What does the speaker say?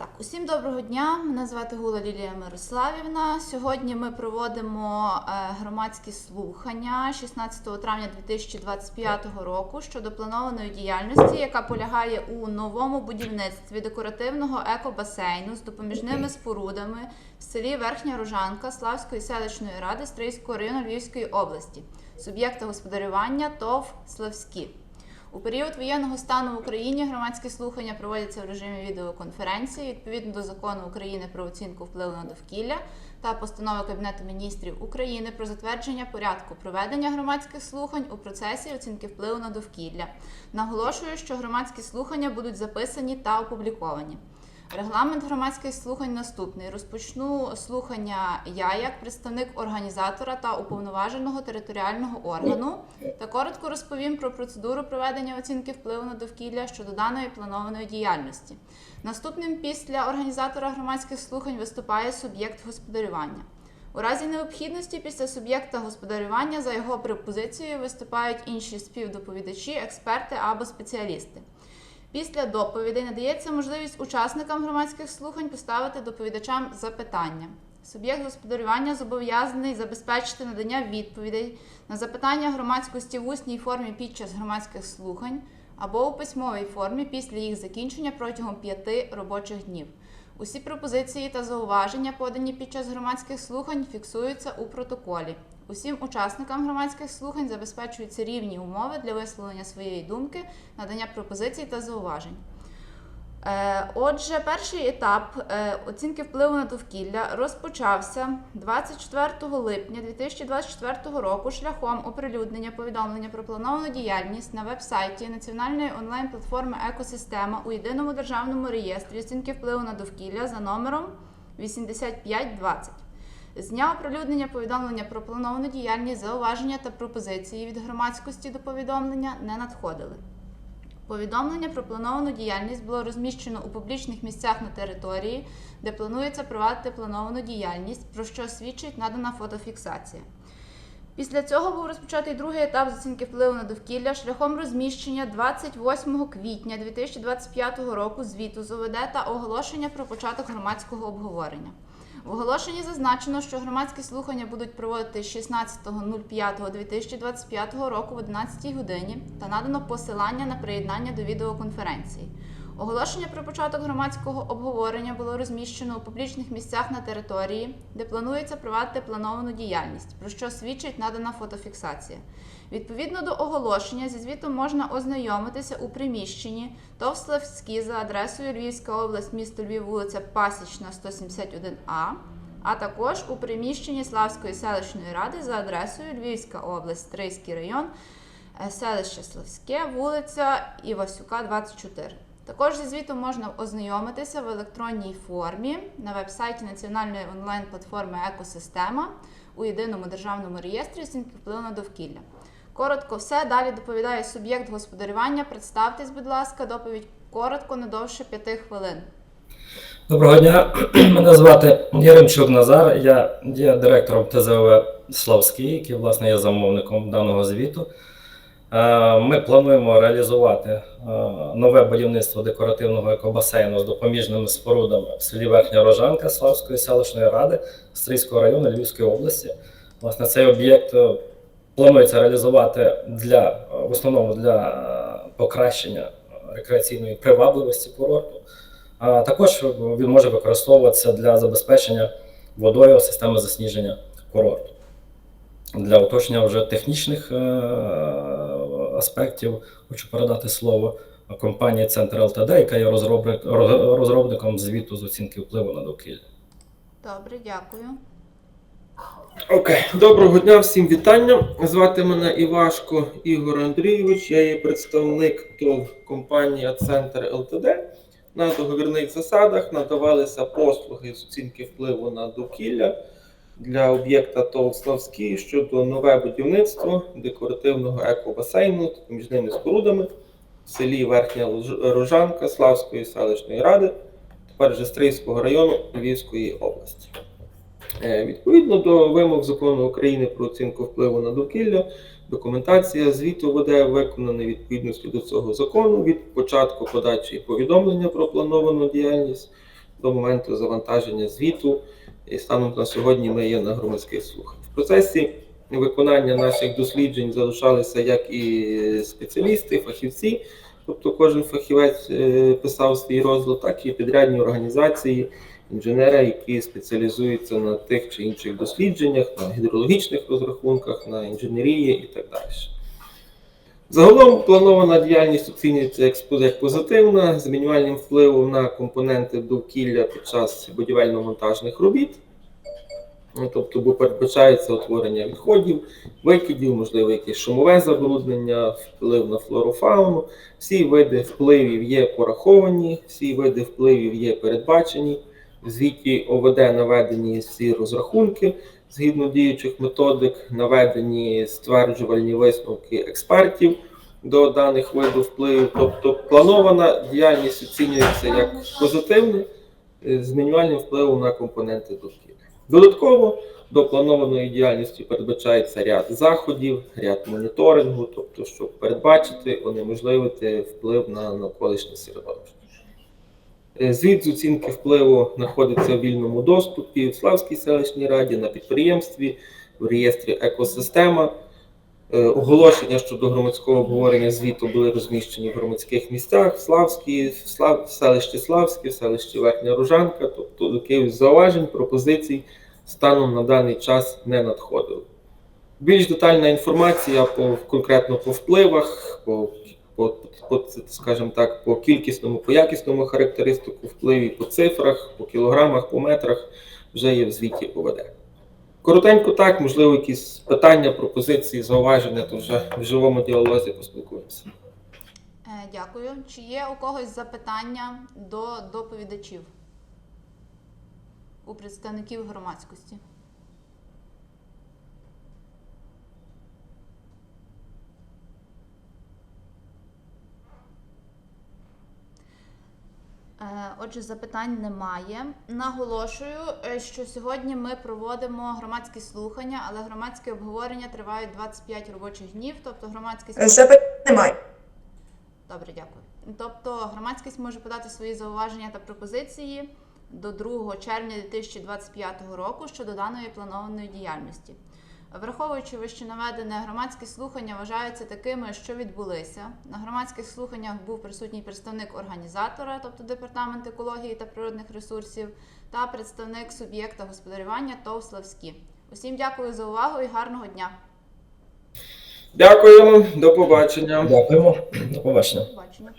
Так, усім доброго дня. Мене звати Гула Лілія Мирославівна. Сьогодні ми проводимо е, громадські слухання 16 травня 2025 року щодо планованої діяльності, яка полягає у новому будівництві декоративного екобасейну з допоміжними спорудами в селі Верхня Рожанка Славської селищної ради Стрийського району Львівської області, суб'єкта господарювання ТОВ Славські. У період воєнного стану в Україні громадські слухання проводяться в режимі відеоконференції відповідно до закону України про оцінку впливу на довкілля та постанови Кабінету міністрів України про затвердження порядку проведення громадських слухань у процесі оцінки впливу на довкілля. Наголошую, що громадські слухання будуть записані та опубліковані. Регламент громадських слухань наступний. Розпочну слухання я як представник організатора та уповноваженого територіального органу та коротко розповім про процедуру проведення оцінки впливу на довкілля щодо даної планованої діяльності. Наступним після організатора громадських слухань виступає суб'єкт господарювання. У разі необхідності після суб'єкта господарювання за його пропозицією виступають інші співдоповідачі, експерти або спеціалісти. Після доповідей надається можливість учасникам громадських слухань поставити доповідачам запитання. Суб'єкт господарювання зобов'язаний забезпечити надання відповідей на запитання громадськості в усній формі під час громадських слухань або у письмовій формі після їх закінчення протягом п'яти робочих днів. Усі пропозиції та зауваження, подані під час громадських слухань, фіксуються у протоколі. Усім учасникам громадських слухань забезпечуються рівні умови для висловлення своєї думки, надання пропозицій та зауважень. Е, Отже, перший етап е, оцінки впливу на довкілля розпочався 24 липня 2024 року шляхом оприлюднення повідомлення про плановану діяльність на веб-сайті Національної онлайн-платформи Екосистема у єдиному державному реєстрі оцінки впливу на довкілля за номером 8520. З дня оприлюднення повідомлення про плановану діяльність, зауваження та пропозиції від громадськості до повідомлення не надходили. Повідомлення про плановану діяльність було розміщено у публічних місцях на території, де планується провадити плановану діяльність, про що свідчить надана фотофіксація. Після цього був розпочатий другий етап оцінки впливу на довкілля шляхом розміщення 28 квітня 2025 року звіту з ОВД та оголошення про початок громадського обговорення. В оголошенні зазначено, що громадські слухання будуть проводити 16.05.2025 року в 11 годині та надано посилання на приєднання до відеоконференції. Оголошення про початок громадського обговорення було розміщено у публічних місцях на території, де планується провадити плановану діяльність, про що свідчить надана фотофіксація. Відповідно до оголошення, зі звітом можна ознайомитися у приміщенні ТОВ за адресою Львівська область, місто Львів, вулиця Пасічна, 171А, а також у приміщенні Славської селищної ради за адресою Львівська область, Стрийський район, е, селище Славське, вулиця Івасюка, 24. Також зі звітом можна ознайомитися в електронній формі на веб-сайті Національної онлайн-платформи Екосистема у єдиному державному реєстрі оцінки впливу на довкілля. Коротко все. Далі доповідає суб'єкт господарювання. Представтесь, будь ласка, доповідь коротко, не довше 5 хвилин. Доброго дня, мене звати Яремчук Назар, я є директором ТЗОВ Славський, який власне є замовником даного звіту. Е, Ми плануємо реалізувати е, нове будівництво декоративного екобасейну з допоміжними спорудами в селі Верхня Рожанка Славської селищної ради Стрийського району Львівської області. Власне, цей об'єкт е, планується реалізувати для в основному для покращення рекреаційної привабливості курорту. А також він може використовуватися для забезпечення водою системи засніження курорту. Для уточнення вже технічних е, аспектів хочу передати слово компанії Центр ЛТД, яка є розробник- роз- розробником звіту з оцінки впливу на довкілля. Добре, дякую. Окей, доброго дня, всім вітання. Звати мене Івашко Ігор Андрійович. Я є представник ТОВ компанії Центр ЛТД. На договірних засадах надавалися послуги з оцінки впливу на довкілля для об'єкта ТОВ щодо нове будівництво декоративного екобасейну з поміжними спорудами в селі Верхня Рожанка Славської селищної ради, тепер Жестрийського району Львівської області. Е, Відповідно до вимог закону України про оцінку впливу на довкілля, документація звіту веде виконана відповідності до цього закону від початку подачі повідомлення про плановану діяльність до моменту завантаження звіту. І станом на сьогодні ми є на громадських слуханнях. В процесі виконання наших досліджень залишалися як і спеціалісти, фахівці, тобто кожен фахівець е, писав свій розклад, так і підрядні організації, інженери, які спеціалізуються на тих чи інших дослідженнях, на гідрологічних розрахунках, на інженерії і так далі. Загалом планована діяльність оцінюється як позитивна, з мінімальним впливом на компоненти довкілля під час будівельно-монтажних робіт. Ну, Тобто, передбачається утворення відходів, викидів, можливо, якесь шумове забруднення, вплив на флорофауну. Всі види впливів є пораховані, всі види впливів є передбачені. В звіті ОВД наведені всі розрахунки згідно діючих методик, наведені стверджувальні висновки експертів до даних видів впливів. Тобто планована діяльність оцінюється як позитивна е, з мінімальним впливом на компоненти довкілля. Додатково до планованої діяльності передбачається ряд заходів, ряд моніторингу, тобто, щоб передбачити, унеможливити вплив на навколишнє середовище. Е, Звіт з оцінки впливу знаходиться в вільному доступі в Славській селищній раді, на підприємстві, в реєстрі екосистема. Е, Оголошення щодо громадського обговорення звіту були розміщені в громадських місцях в Славській, в, Слав... в селищі Славське, в селищі Верхня Ружанка, тобто якихось зауважень, пропозицій станом на даний час не надходило. Більш детальна інформація по конкретно по впливах, по, по, по скажімо так, по кількісному, по якісному характеристику впливів, по цифрах, по кілограмах, по метрах вже є в звіті ОВД. Коротенько так, можливо, якісь питання, пропозиції, зауваження, то вже в живому діалозі поспілкуємося. Е, Дякую. Чи є у когось запитання до доповідачів? У представників громадськості? Отже, запитань немає. Наголошую, е, що сьогодні ми проводимо громадські слухання, але громадські обговорення тривають 25 робочих днів, тобто громадськість Запитань немає. Добре, дякую. Тобто громадськість може подати свої зауваження та пропозиції до 2 червня 2025 року щодо даної планованої діяльності. Враховуючи вище наведене, громадські слухання вважаються такими, що відбулися. На громадських слуханнях був присутній представник організатора, тобто департамент екології та природних ресурсів, та представник суб'єкта господарювання ТОВ Славські. Усім дякую за увагу і гарного дня. Дякуємо, до побачення. Дякуємо. До побачення. Побачення.